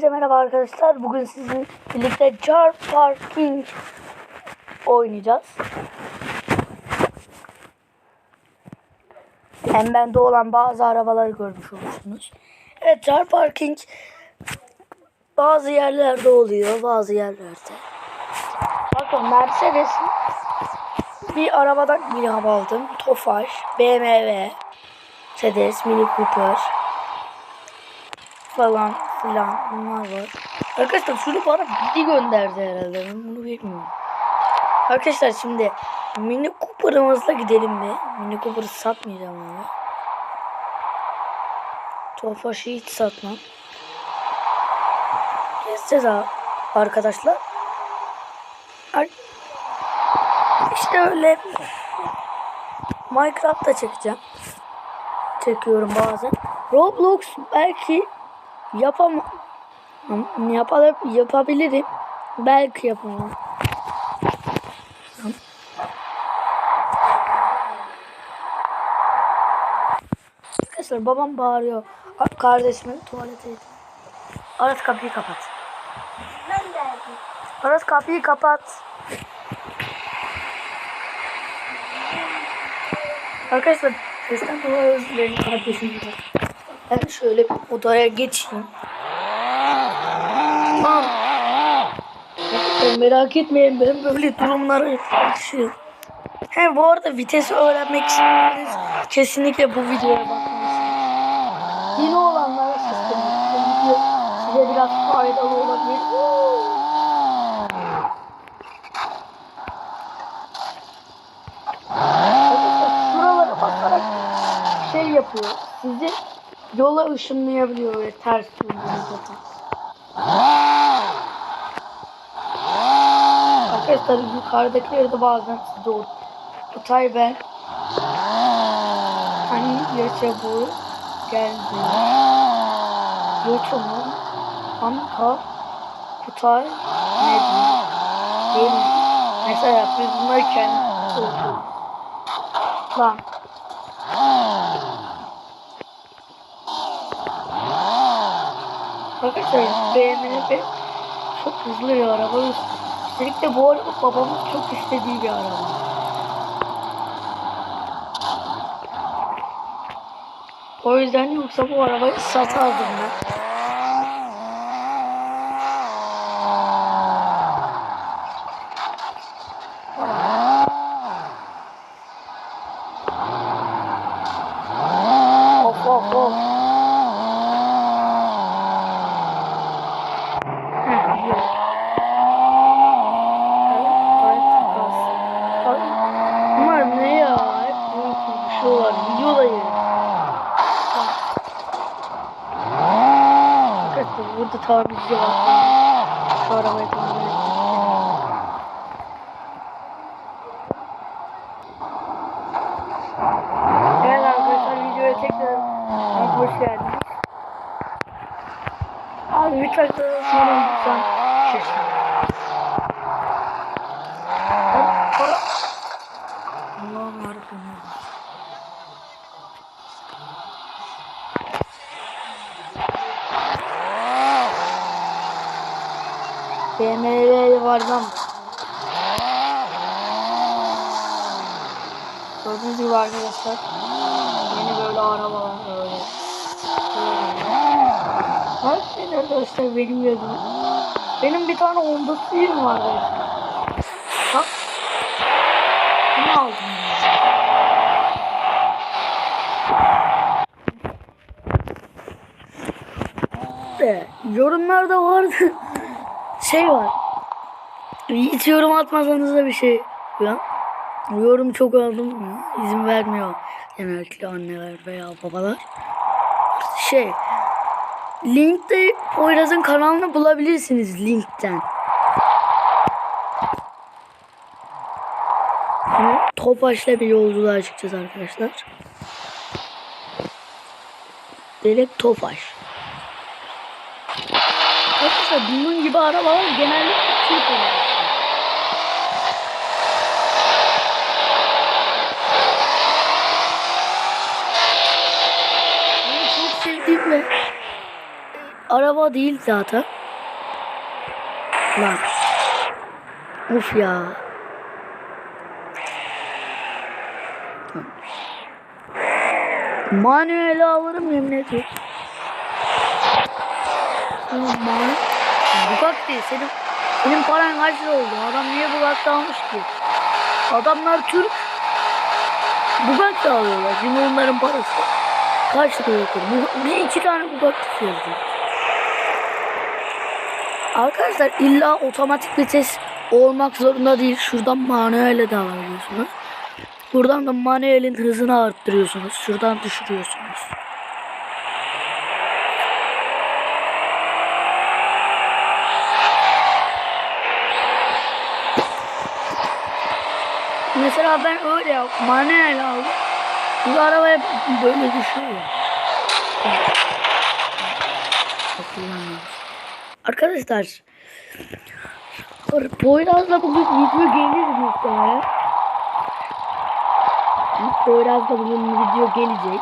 Hepinize merhaba arkadaşlar. Bugün sizinle birlikte Car Parking oynayacağız. Hem bende olan bazı arabaları görmüş olursunuz. Evet Car Parking bazı yerlerde oluyor, bazı yerlerde. Bakın Mercedes bir arabadan ilham aldım. Tofaş, BMW, Mercedes, Mini Cooper falan filan bunlar var. Arkadaşlar şunu bana bilgi gönderdi herhalde. Ben bunu bilmiyorum. Arkadaşlar şimdi Mini Cooper'ımızla gidelim mi? Mini Cooper'ı satmayacağım ama. Tofaş'ı hiç satmam. Gezeceğiz ha arkadaşlar. Ar- İşte öyle Minecraft'ta çekeceğim. Çekiyorum bazen. Roblox belki yapam yapalım yapabilirim. Belki yapamam. Arkadaşlar babam bağırıyor. A- Kardeşimin tuvaleteydi. Aras kapıyı kapat. Ben geldim. Aras kapıyı kapat. Arkadaşlar sesten dolayı özür dilerim kardeşim. Ben şöyle bir odaya geçeyim. Merak etmeyin ben böyle durumlara karşıyım. He bu arada vitesi öğrenmek istiyorsanız kesinlikle bu videoya bakmalısınız. Yeni olanlara sesleniyorum. Bu video size biraz faydalı olabilir. Şuralara bakarak şey yapıyor. Sizi yola ışınlayabiliyor böyle ters döndüğünüzde. Arkadaşlar yukarıdakileri de bazen size o Kutay ben hani yaşa bu geldi. Yotumun Anka Kutay ne diyeyim? Değil mi? Mesela biz bunları kendi Lan. Arkadaşlar BMW çok hızlı bir araba. Üstelik de bu araba babamın çok istediği bir araba. O yüzden yoksa bu arabayı satardım ben. Of of of. Heh, yok. Evet, evet, bas. Ay, Bunlar ne ya? Hep bunu konuşuyorlar. Videodayız. Bak. Arkadaşlar burada tamirci var. Şu arabayı tamir ettim. Evet arkadaşlar videoya tekrar hoş geldiniz. Abi lütfen sonra lütfen şaşırın. Para- para- Allah'ım yarabbim. BMW var lan. Gördüğünüz gibi arkadaşlar yeni böyle arabalar böyle. Her şey arkadaşlar benim yazım. Benim bir tane Honda Civic var arkadaşlar. Bak. Bunu aldım. yorumlarda vardı. Şey var. Hiç yorum atmasanız da bir şey. Ya. Yorum çok aldım. İzin vermiyor. Genellikle anneler veya babalar. Şey. Linkte Poyraz'ın kanalını bulabilirsiniz linkten. Topaş'la bir yolculuğa çıkacağız arkadaşlar. Direkt Tofaş. Arkadaşlar bunun gibi arabalar genellikle Türk. Benim çok sevdiğim ve araba değil zaten. Lan. Uf ya. Manuel'i alırım. Oğlum manu... Bugak değil senin. Senin paran kaç lira oldu? Adam niye Bugak almış ki? Adamlar Türk. Bugak da alıyorlar. Şimdi onların parası. Kaç lira yakın? Bu, bir iki tane Bugak yazdı. Arkadaşlar illa otomatik vites olmak zorunda değil. Şuradan manuelle de alabiliyorsunuz. Buradan da manuelin hızını arttırıyorsunuz. Şuradan düşürüyorsunuz. Mesela ben öyle yap, manuel aldım. Bu arabaya böyle düşüyor. Arkadaşlar Poyraz'la bugün video gelir muhtemelen. Poyraz'la bugün video gelecek.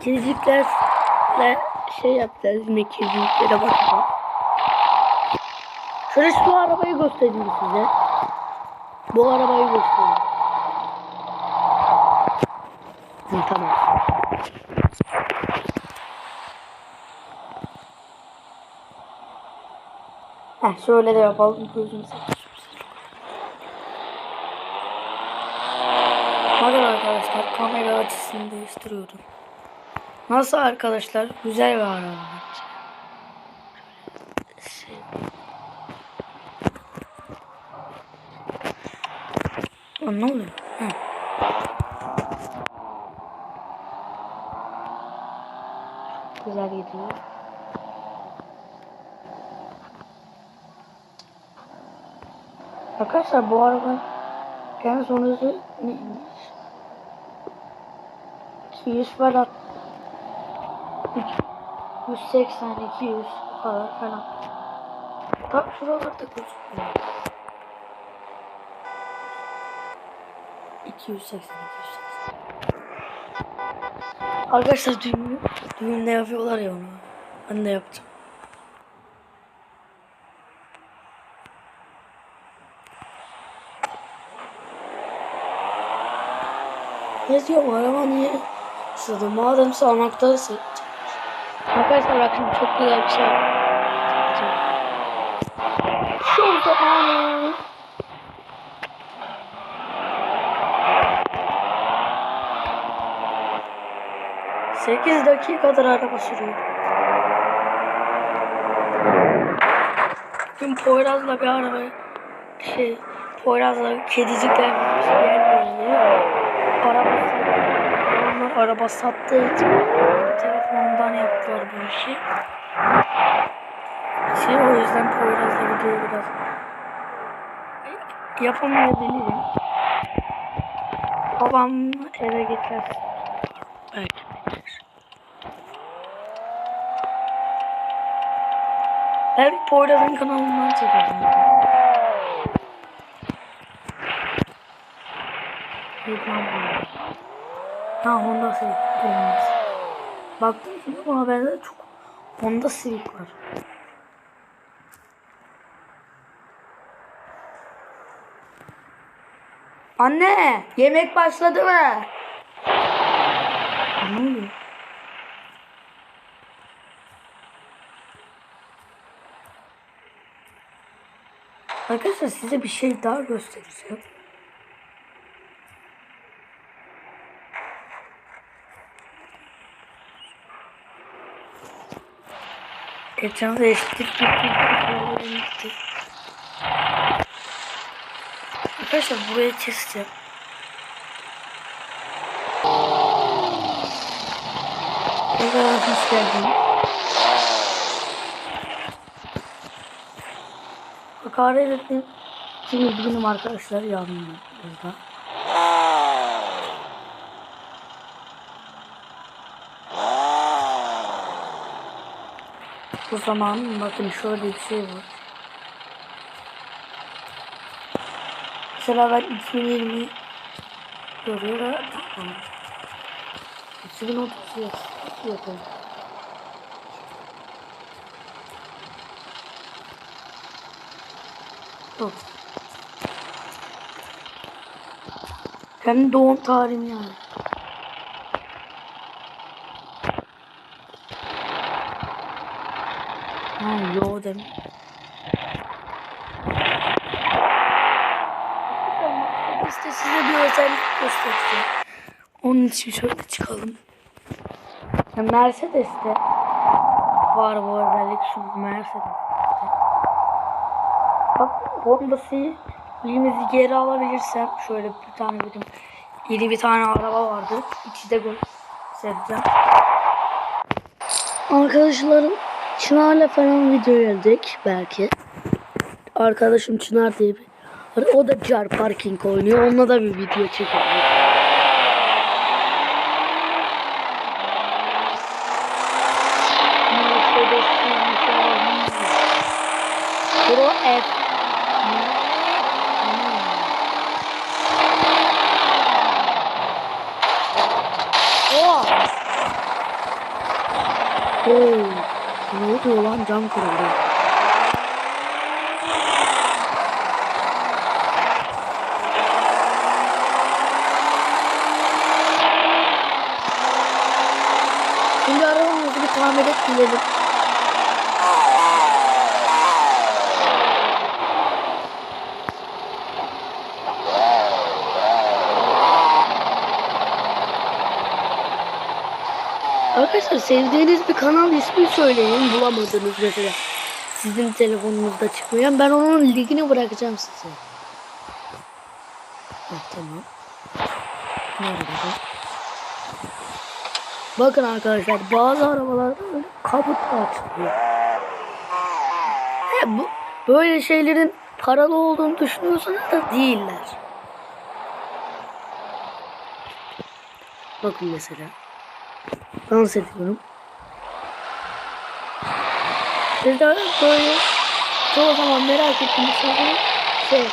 Kediciklerle şey yapacağız yine kediciklere bakacağız. Şöyle şu arabayı göstereyim size. Bu arabayı göstereyim. Hı, tamam. Heh, şöyle de yapalım. Gözüm Bakın arkadaşlar kamera açısını değiştiriyorum. Nasıl arkadaşlar? Güzel bir araba bence. Ne oluyor? Heh. Güzel gidiyor. Arkadaşlar bu araba en sonucu neymiş? 200 falan 180 200 falan falan. Bak şuralarda gözüküyor. 280 280. Arkadaşlar düğün, düğünde yapıyorlar ya onu. Ben de yaptım. Ne diyor bu araba niye ısıdı? Madem salmakta ısıt. Arkadaşlar bakın çok güzel bir şey. Şu zamanı. Sekiz dakikadır araba sürüyor. Bugün Poyraz'la bir araba şey Poyraz'la kedicikler yer Araba onlar araba sattığı için benim telefonumdan yaptılar bu işi. Şey o yüzden Poyraz'la videoyu biraz yapamayabilirim. Babam eve getirsin. Belki Ben Poyraz'ın kanalından çekeceğim. Reklam var. Ha Honda Civic. Olmaz. Baktım şimdi buna benzer çok Honda Civic var. Anne, yemek başladı mı? Ne oluyor? Arkadaşlar size bir şey daha göstereceğim. Ekranı değiştirdik. gitti. Arkadaşlar burayı keseceğim. Tekrar hoş geldiniz. Hakaret ettiğim için üzgünüm arkadaşlar yanımda. Bu zaman bakın şöyle bir şey var. Mesela ben 2020 görüyorum. Tamam. 2030 yapalım. Yok. Kendi doğum tarihim yani. Ha yo demek. İşte size bir özellik göstereceğim. Onun için şöyle çıkalım. Mercedes'te var bu özellik şu Mercedes'te. Bak Civic'imizi geri alabilirsem şöyle bir tane dedim. Yeni bir tane araba vardı. İkisi de göstereceğim. Arkadaşlarım Çınar'la falan video geldik belki. Arkadaşım Çınar diye bir o da car parking oynuyor. Onunla da bir video çekelim. Pro F. Oh. Ne oluyor lan cam kırıldı. Şimdi arabamızı bir tamir et bilelim. Arkadaşlar sevdiğiniz bir kanal ismi söyleyin bulamadınız mesela. Sizin telefonunuzda çıkmayan ben onun linkini bırakacağım size. Ha, tamam. Nerede? Bakın arkadaşlar bazı arabalarda kaput açılıyor. He, bu, böyle şeylerin paralı olduğunu düşünüyorsanız da değiller. Bakın mesela. Dans ediyorum. Siz de böyle çoğu zaman merak ettiğiniz şeyleri şey,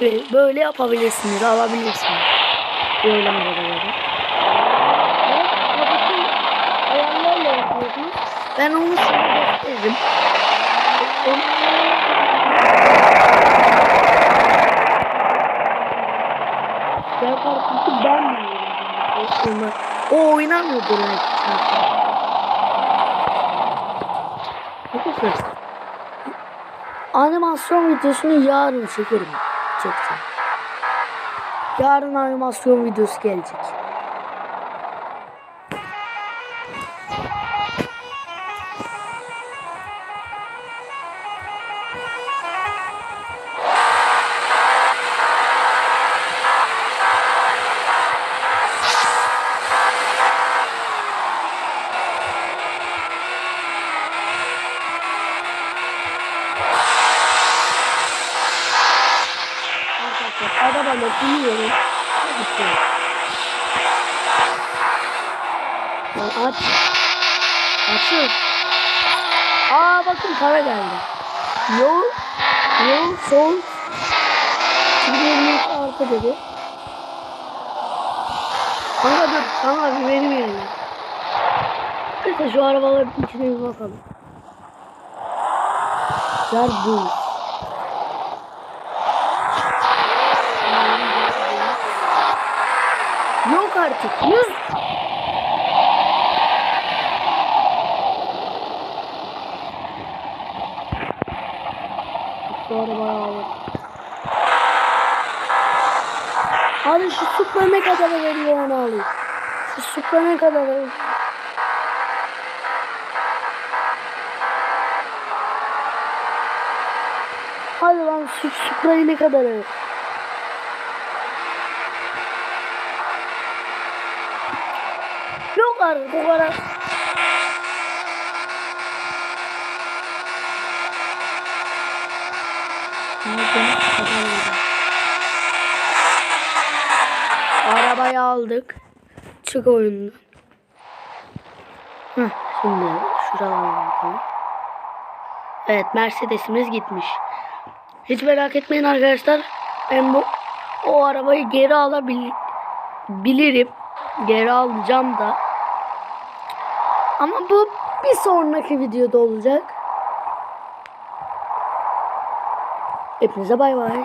böyle- böyle yapabilirsiniz, alabilirsiniz. Böyle arabaları. Ayarlarla yapıyorsunuz. Ben onu size gösteririm. Ya kardeşim ben mi yiyorum? O oynamıyor demek ki. Arkadaşlar. Animasyon videosunu yarın çekerim. Çekeceğim. Yarın animasyon videosu gelecek. Arabayla iniyorum. Lan aç. Açın. Aa bakın para geldi. Yol, yol sol. 2023 arka dedi. Kanka dur, kanka bir benim yerine. Neyse şu arabaların içine bir bakalım. Yer bu. Yok artık. Yüz. Sonra bayağı ağır. Hadi şu Supra ne kadar veriyor onu alayım. Şu Supra ne kadar veriyor? Hadi lan şu Supra'yı ne kadar veriyor? Artık o kadar. Arabayı aldık. Çık oyundan. Şimdi bakalım. Evet Mercedes'imiz gitmiş. Hiç merak etmeyin arkadaşlar. Ben bu o arabayı geri alabil bilirim. Geri alacağım da. Ama bu bir sonraki videoda olacak. Hepinize bay bay.